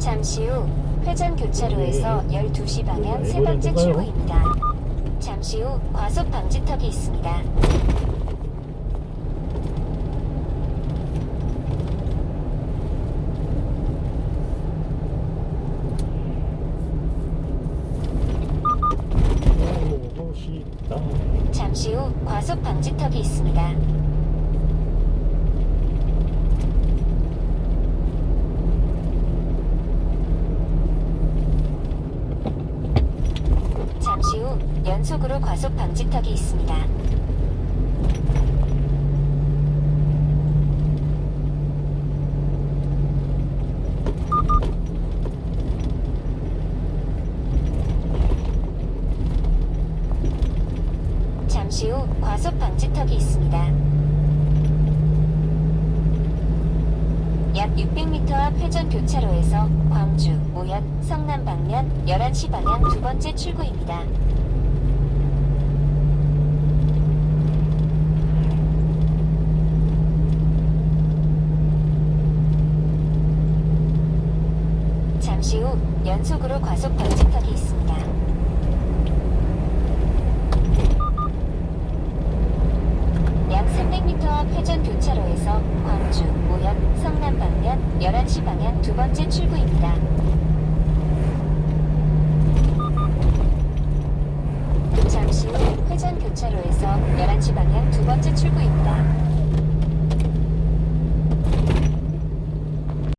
잠시 후 회전 교차로에서 12시 방향 세 번째 출구입니다. 잠시 후 과속 방지턱이 있습니다. 잠시 후 과속 방지턱이 있습니다. 잠시 후 연속으로 과속 방지턱이 있습니다. 잠시 후 과속 방지턱이 있습니다. 약 600m 앞 회전 교차로에서 광주, 오현, 성남 방면 11시 방향 두 번째 출구입니다. 잠시 후 연속으로 과속 방지턱이 있습니다. 약 300m 앞 회전 교차로에서 광주, 우현, 성남 방면 11시 방향 두 번째 출구입니다. 잠시 후 회전 교차로에서 11시 방향 두 번째 출구입니다.